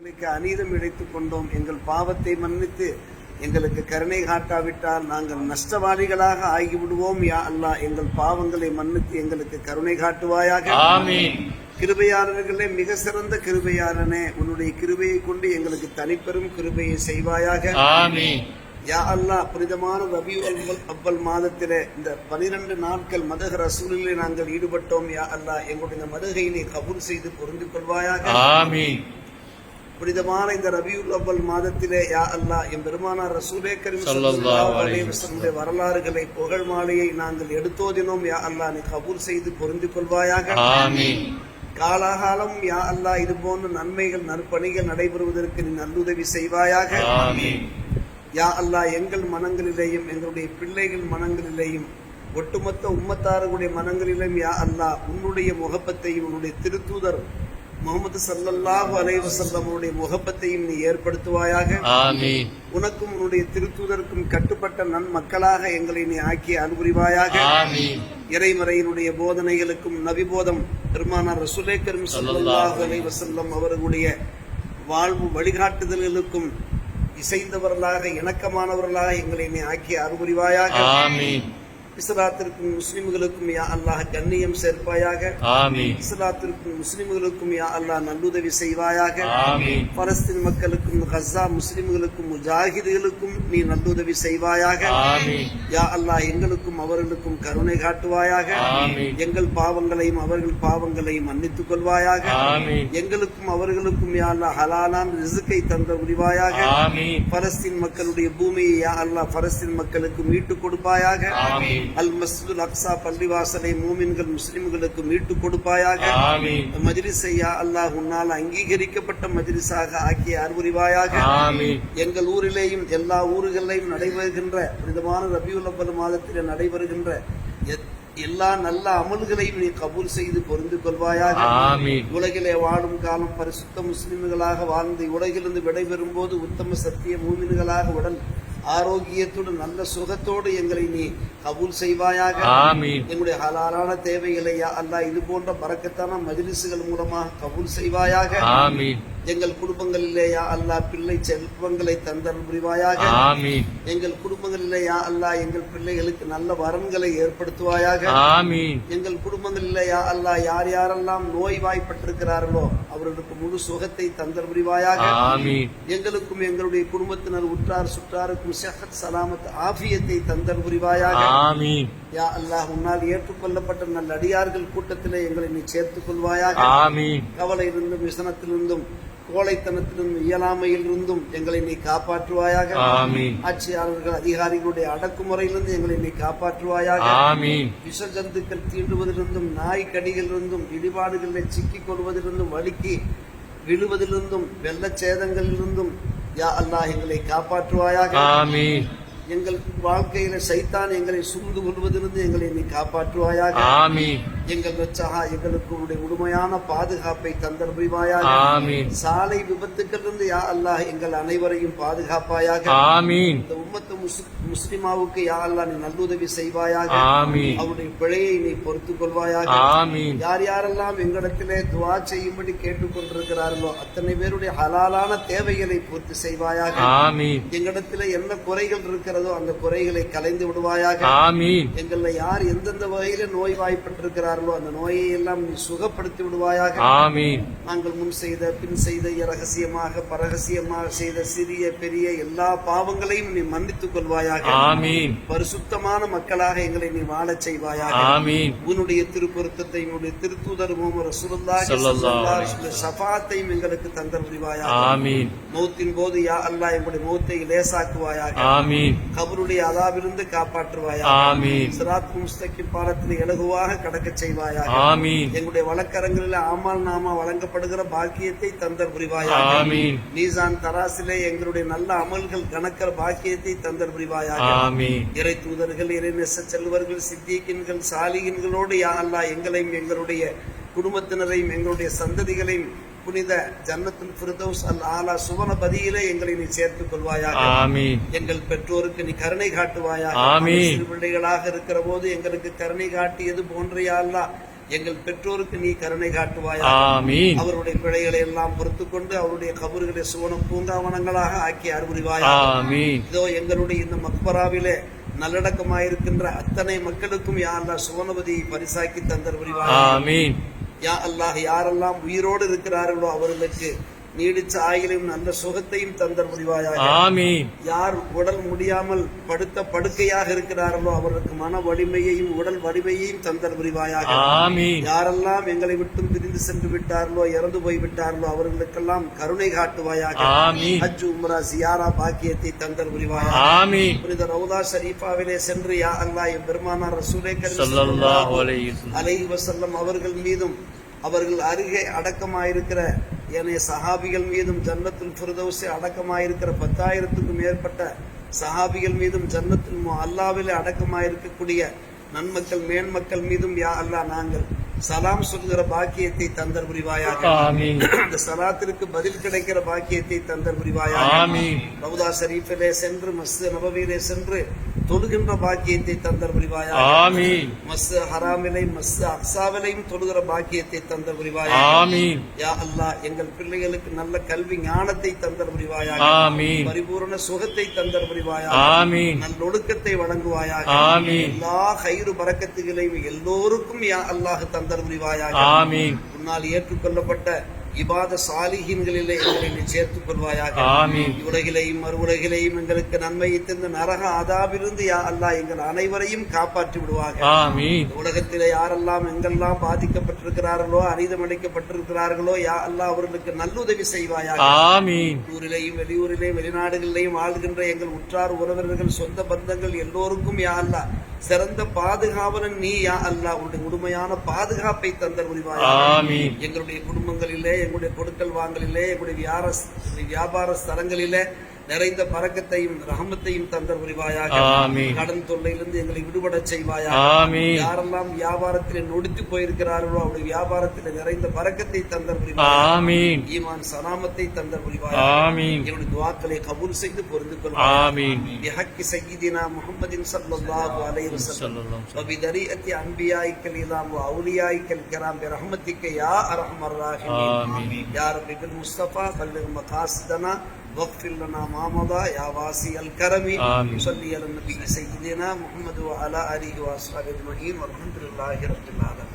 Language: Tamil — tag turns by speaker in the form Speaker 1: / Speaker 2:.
Speaker 1: எங்களுக்கு அநீதம் இழைத்துக் கொண்டோம். எங்கள் பாவத்தை மன்னித்து எங்களுக்கு கருணை காட்டாவிட்டால் நாங்கள் நஷ்டவாளிகளாக ஆகிவிடுவோம். யா அல்லாஹ் எங்கள் பாவங்களை மன்னித்து எங்களுக்கு கருணை காட்டுவாயாக. கிருபையாளர்களே மிக சிறந்த கிருபையாளனே உன்னுடைய கிருபையை கொண்டு எங்களுக்கு தனிப்பெரும் கிருபையை செய்வாயாக. யா அல்லாஹ் புனிதமான ரபி அவ்வல் மாதத்திலே இந்த பனிரெண்டு நாட்கள் மதக ரசூலிலே நாங்கள் ஈடுபட்டோம். யா அல்லாஹ் எங்களுடைய மதகையினை கபூல் செய்து பொருந்து கொள்வாயாக.
Speaker 2: ஆமீன்.
Speaker 1: புனிதமான இந்த ரபியுல் அவ்வல் மாதத்திலே யா அல்லாஹ் என் பெருமானார் ரசூலே கரீம்
Speaker 2: ஸல்லல்லாஹு
Speaker 1: ஸல்லல்லாஹு
Speaker 2: அலைஹி
Speaker 1: அலைஹி வஸல்லம். வரலாறுகளை புகழ் மாலையை நாங்கள் எடுத்தோதினோம். யா அல்லாஹ் நீ கபூல் செய்து பொருந்து கொள்வாயாக. காலாகாலம் யா அல்லாஹ் இது போன்ற நன்மைகள் நற்பணிகள் நடைபெறுவதற்கு நீ நல்லுதவி செய்வாயாக. யா அல்லாஹ் எங்கள் மனங்களிலேயும் எங்களுடைய பிள்ளைகள் மனங்களிலேயும் ஒட்டுமொத்த உம்மத்தார்களுடைய மனங்களிலும் யா அல்லாஹ் உன்னுடைய முகப்பத்தையும் உன்னுடைய திருத்தூதர் முகமது சல்லல்லாஹு அலைஹி வஸல்லமுடைய முகப்பத்தையும் நீ ஏற்படுத்துவாயாக.
Speaker 2: ஆமீன்.
Speaker 1: உனக்கும் உன்னுடைய திருத்தூதருக்கும் கட்டுப்பட்ட நன்மக்களாக எங்களை நீ ஆக்கி அனுபுரிவாயாக.
Speaker 2: ஆமீன்.
Speaker 1: இறைமறையினுடைய போதனைகளுக்கும் நபிபோதம் பெருமானார் ரசூலே கரும் ஸல்லல்லாஹு அலைஹி வஸல்லம் அவர்களுடைய வாழ்வு வழிகாட்டுதல்களுக்கும் இசைந்தவர்களாக இணக்கமானவர்களாக எங்களை நீ ஆக்கி அருபுரிவாயாக
Speaker 2: ஆமீன்.
Speaker 1: இஸ்லாத்திற்கும் முஸ்லிம்களுக்கும் யா அல்லாஹ் கண்ணியம் சேர்ப்பாயாக. இஸ்லாத்திற்கும் முஸ்லிம்களுக்கும் யா அல்லாஹ் நல்லுதவி செய்வாயாக. பலஸ்தீன் மக்களுக்கும் கஸா முஸ்லிம்களுக்கும் முஜாஹிதுகளுக்கும் நீ நல்லுதவி செய்வாயாக. யா அல்லாஹ் எங்களுக்கும் அவர்களுக்கும் கருணை காட்டுவாயாக. எங்கள் பாவங்களையும் அவர்கள் பாவங்களையும் மன்னித்துக் கொள்வாயாக. எங்களுக்கும் அவர்களுக்கும் யா அல்லாஹ் ஹலாலான ரிசுக்கை தந்த உரிவாயாக. பலஸ்தீன் மக்களுடைய பூமியை யா அல்லாஹ் பலஸ்தீன் மக்களுக்கு மீட்டுக் கொடுப்பாயாக. அல் மஸ்ஜிதுல் அக்ஸா பள்ளிவாசலை மூமின்கள் முஸ்லிம்களுக்கு மீட்டுக் கொடுப்பாயாக.
Speaker 2: ஆமீன்.
Speaker 1: மஜ்லிஸை யா அல்லாஹ் உன்னால் அங்கீகரிக்கப்பட்ட மஜ்லிஸாக ஆக்கிய
Speaker 2: ஆமீன்.
Speaker 1: எங்கள் ஊரிலேயும் எல்லா ஊர்களிலேயும் நடைபெறுகின்ற புனிதமான ரபியுல் அவ்வல் மாதத்திலே நடைபெறுகின்ற எல்லா நல்ல அமல்களையும் நீ கபூல் செய்து பொருந்து கொள்வாயாக. உலகிலே வாழும் காலம் பரிசுத்த முஸ்லிம்களாக வாழ்ந்து உலகிலிருந்து விடைபெறும் போது உத்தம சத்திய மூமின்களாக உடல் ஆரோக்கியத்துடன் நல்ல சுகத்தோடு எங்களை நீ கபூல் செய்வாயாக. எங்களுடைய ஹலாலான தேவைகளை யா அல்லாஹ் இது போன்ற பறக்கத்தான மஜ்லிஸ்கள் மூலமாக கபூல் செய்வாயாக.
Speaker 2: ஆமீன்.
Speaker 1: எங்கள் குடும்பங்களிலே யா அல்லாஹ் பிள்ளை செல்வங்களை தந்தல் புரிவாயாக. எங்கள் குடும்பங்களிலே யா அல்லாஹ் எங்கள் பிள்ளைகளுக்கு நல்ல வரன்களை ஏற்படுத்துவாயாக. எங்கள் குடும்பங்களிலே யா அல்லாஹ் யார் யாரெல்லாம் நோய் வாய்ப்பட்டிருக்கிறார்களோ அவர்களுக்கு முழு சுகத்தை தந்தல் புரிவாயாக. எங்களுக்கும் எங்களுடைய குடும்பத்தினர் உற்றார் சுற்றாருக்கும் ஷஹத் சலாமத் ஆஃபியத்தை தந்தல் புரிவாயாக. யா அல்லாஹ் உன்னால் ஏற்றுக்கொள்ளப்பட்ட நல்ல அடியார்கள் கூட்டத்திலே எங்களை நீ சேர்த்துக் கொள்வாயாக.
Speaker 2: ஆமீன்.
Speaker 1: கவலையிலிருந்தும் விசனத்திலிருந்தும் கோழைத்தனத்திலிருந்தும் இயலாமையிலிருந்தும் எங்களை நீ காப்பாற்றுவாயாக. ஆட்சியாளர்கள் அதிகாரிகளுடைய அடக்குமுறையிலிருந்து எங்களை நீ காப்பாற்றுவாயாக. விஷ ஜந்துக்கள் தீண்டுவதிலிருந்தும் நாய் கடிகளிலிருந்தும் இடிபாடுகளில் சிக்கிக் கொள்வதிலிருந்தும் வழுக்கி விழுவதிலிருந்தும் வெள்ளச் சேதங்களிலிருந்தும் யா அல்லாஹ் எங்களை காப்பாற்றுவாயாக.
Speaker 2: ஆமீன்.
Speaker 1: எங்கள் வாழ்க்கையில சைத்தான் எங்களை சூழ்ந்து கொள்வதிலிருந்து எங்களை நீ காப்பாற்றுவாயாக. எங்கள் ரச்சகா எங்களுக்கு உன்னுடைய முழுமையான பாதுகாப்பை தந்தர் புரிவாயாக
Speaker 2: ஆமீன்.
Speaker 1: சாலை விபத்துக்களிலிருந்து யா அல்லாஹ் எங்கள் அனைவரையும் பாதுகாப்பாயாக. இந்த உம்மத்து முஸ்- முஸ்லிமாவுக்கு யா அல்லாஹ் நீ நல்லுதவி செய்வாயாக அவருடைய பிழையை நீ பொறுத்துக் கொள்வாயாக யார் யாரெல்லாம் எங்களிடத்திலே துவா செய்யும்படி கேட்டுக்கொண்டிருக்கிறார்களோ அத்தனை பேருடைய ஹலாலான தேவைகளை பூர்த்தி செய்வாயாக. எங்களிடத்திலே என்ன குறைகள் இருக்கிறதோ அந்த குறைகளை கலைந்து விடுவாயாக.
Speaker 2: ஆமீன்.
Speaker 1: எங்கள்ல யார் எந்தெந்த வகையில நோய் வாய்ப்பட்டிருக்கிறார்களோ அந்த நோயை எல்லாம் நீ சுகப்படுத்தி விடுவாயாக. நாங்கள் முன் செய்த பின் செய்த ரகசியமாக பரகசியமாக செய்த சிறிய பெரிய எல்லா பாவங்களையும் நீ மன்னித்துக் கொள்வாயாக.
Speaker 2: ஆமீன்.
Speaker 1: பரிசுத்தமான மக்களாக எங்களை நீ வாழச் செய்வாயாக.
Speaker 2: ஆமீன்.
Speaker 1: உன்னுடைய திருப்பொருத்தத்தை உன்னுடைய திருத்தூதர் முகமது வஸல்லம் ஷஃபாத்தையும் எங்களுக்கு தந்தர் புரிவாயாக
Speaker 2: ஆமீன்.
Speaker 1: மௌத்தின் போது யா அல்லாஹ் எங்களுடைய மௌத்தை லேசாக்குவாயாக.
Speaker 2: ஆமீன்.
Speaker 1: கபருடைய அதாவிலிருந்து காப்பாற்றுவாயாக.
Speaker 2: ஆமீன்.
Speaker 1: சிராத் முஸ்தகிம் பாலத்தில் இலகுவாக கடக்கச் செய்வாயாக.
Speaker 2: ஆமீன்.
Speaker 1: எங்களுடைய வழக்கரங்களில் ஆமால் நாமா வழங்கப்படுகிற பாக்கியத்தை தந்தர் புரிவாயாக
Speaker 2: ஆமீன்.
Speaker 1: நீசான் தராசிலே எங்களுடைய நல்ல அமல்கள் கணக்கிற பாக்கியத்தை தந்தர் புரிவாயாக
Speaker 2: ஆமீன்.
Speaker 1: இறை தூதர்கள் இறைநெச செல்வர்கள் சித்திகின்கள் சாலிகின்களோடு யா அல்லாஹ் எங்களையும் எங்களுடைய குடும்பத்தினரையும் எங்களுடைய சந்ததிகளையும் புனித ஜன்னத்துல் ஃபிர்தௌஸ் அல் ஆலா சுவன பதியிலே எங்களை நீ சேர்த்துக் கொள்வாயாக. எங்கள் பெற்றோருக்கு நீ கருணை காட்டுவாயாக. பிள்ளைகளாக இருக்கிற போது எங்களுக்கு கருணை காட்டியது போன்ற யா அல்லாஹ். எங்கள் பெற்றோருக்கு நீ கருணை காட்டுவாயா
Speaker 2: ஆமீன்.
Speaker 1: அவருடைய பிழைகளை எல்லாம் பொறுத்து கொண்டு அவருடைய கபறுகளை சுவன பூங்காவனங்களாக ஆக்கி அருள்புரிவாயா
Speaker 2: ஆமீன்.
Speaker 1: இதோ எங்களுடைய இந்த மக்பராவிலே நல்லடக்கமாயிருக்கின்ற அத்தனை மக்களுக்கும் யா அல்லாஹ் சுவனபதி பரிசாக்கி தந்தர் புரிவாயா
Speaker 2: ஆமீன்.
Speaker 1: யா அல்லாஹ் யாரெல்லாம் உயிரோடு இருக்கிறார்களோ அவர்களுக்கு நீடிச்ச ஆயிலையும் நல்ல சுகத்தையும் தந்தர்
Speaker 2: ஆமீன்.
Speaker 1: யார் உடல் முடியாமல் படுத்த படுக்கையாக இருக்கிறார்களோ அவர்களுக்கு மன வலிமையையும் உடல் வலிமையையும் தந்தர்
Speaker 2: ஆமீன்.
Speaker 1: யாரெல்லாம் எங்களை விட்டும் பிரிந்து சென்று விட்டார்களோ இறந்து போய் விட்டார்களோ அவர்களுக்கெல்லாம் கருணை காட்டுவாயாக.
Speaker 2: ஆமீன்.
Speaker 1: ஹஜ் உம்ரா சியாரா பாக்கியத்தை தந்தர் புரிவாயாக
Speaker 2: ஆமீன்.
Speaker 1: புனித ரவுதா ஷரீஃபாவிலே சென்று யா அல்லாஹ் என் பெருமானார் ரசூலே கரீம்
Speaker 2: அலைஹி வஸல்லம்
Speaker 1: அவர்கள் மீதும் அவர்கள் அருகே அடக்கமாயிருக்கிற ஏனைய சஹாபிகள் மீதும் ஜன்னத்துல் புரதோசி அடக்கமாயிருக்கிற பத்தாயிரத்துக்கும் மேற்பட்ட சஹாபிகள் மீதும் ஜன்னத்துல் அல்லாவிலே அடக்கமாயிருக்கக்கூடிய நன்மக்கள் மேன்மக்கள் மீதும் யா அல்லா நாங்கள் சலாம் சொல்கிற பாக்கியத்தை தந்தர் புரிவாயாக. அந்த சலாத்திற்கு பதில் கிடைக்கிற பாக்கியத்தை தந்தர் புரிவாயாக. ரவுதா ஷரீஃபிலே சென்று மஸ்து நபவியிலே சென்று தொழுகின்ற பாக்கியத்தை தந்தர் புரிவாயாக.
Speaker 2: ஆமீன்.
Speaker 1: மஸ்து ஹராமிலை மஸ்து அக்ஸாவிலையும் தொழுகிற பாக்கியத்தை தந்தர் புரிவாயாக.
Speaker 2: ஆமீன்.
Speaker 1: யா அல்லாஹ் எங்கள் பிள்ளைகளுக்கு நல்ல கல்வி ஞானத்தை தந்தர் புரிவாயாக.
Speaker 2: ஆமீன்.
Speaker 1: பரிபூரண சுகத்தை தந்தர் புரிவாயாக.
Speaker 2: ஆமீன்.
Speaker 1: நல்லொழுக்கத்தை வழங்குவாயாக. எல்லா கயிறு பறக்கத்துகளையும் எல்லோருக்கும் யா அல்லாஹ் தந்தர் புரிவாயாக
Speaker 2: ஆமீன்.
Speaker 1: உன்னால் ஏற்றுக்கொள்ளப்பட்ட இபாத சாலிஹீன்களிலே எங்களை நீ சேர்த்துக் கொள்வாயாக. உலகிலேயும் மறுவுலகிலேயும் எங்களுக்கு நன்மையை தந்த நரக ஆதாபிலிருந்து யா அல்லாஹ் எங்கள் அனைவரையும் காப்பாற்றி இந்த உலகத்திலே யாரெல்லாம் எங்கெல்லாம் பாதிக்கப்பட்டிருக்கிறார்களோ அநீதமளிக்கப்பட்டிருக்கிறார்களோ யா அல்லாஹ் அவர்களுக்கு நல்லுதவி செய்வாயாக. ஊரிலேயும் வெளியூரிலேயும் வெளிநாடுகளிலேயும் வாழ்கின்ற எங்கள் உற்றார் உறவினர்கள் சொந்த பந்தங்கள் எல்லோருக்கும் யா அல்லாஹ் சிறந்த பாதுகாவலன் நீ யா அல்லாஹ் உன்னுடைய முழுமையான பாதுகாப்பை தந்தல் புரிவாயாக.
Speaker 2: ஆமீன்.
Speaker 1: எங்களுடைய குடும்பங்களிலே எங்களுடைய கொடுக்கல் வாங்கலிலே எங்களுடைய வியார வியாபார ஸ்தலங்களிலே நிறைந்த பறக்கத்தையும் ரஹமத்தையும் தந்தர் புரிவாயாக
Speaker 2: ஆமீன்
Speaker 1: கடன் தொல்லையிலிருந்து எங்களை விடுபடச் செய்வாயாக
Speaker 2: ஆமீன்
Speaker 1: யாரெல்லாம் வியாபாரத்திலே நொடித்து போயிருக்கிறார்களோ அவருடைய வியாபாரத்திலே நிறைந்த பறக்கத்தை தந்தர் புரிவாயாக
Speaker 2: ஆமீன்
Speaker 1: ஈமான் சலாமத்தை தந்தர் புரிவாயாக
Speaker 2: ஆமீன்
Speaker 1: என்னுடைய துவாக்களை கபூல் செய்து பொருந்து கொள்வாயாக
Speaker 2: ஆமீன்
Speaker 1: بحق سيدنا محمد صلى الله عليه وسلم
Speaker 2: ஸல்லல்லாஹு அலைஹி
Speaker 1: وبذريعة أنبيائك الإمام وأوليائك الكرام برحمتك يا أرحم الراحمين
Speaker 2: آمين.
Speaker 1: يا رب بالمصطفى بلغ مقاصدنا واغفر لنا ما مضى يا واسع الكرم
Speaker 2: آمين.
Speaker 1: صلي على النبي سيدنا محمد وعلى آله وأصحابه أجمعين والحمد لله رب العالمين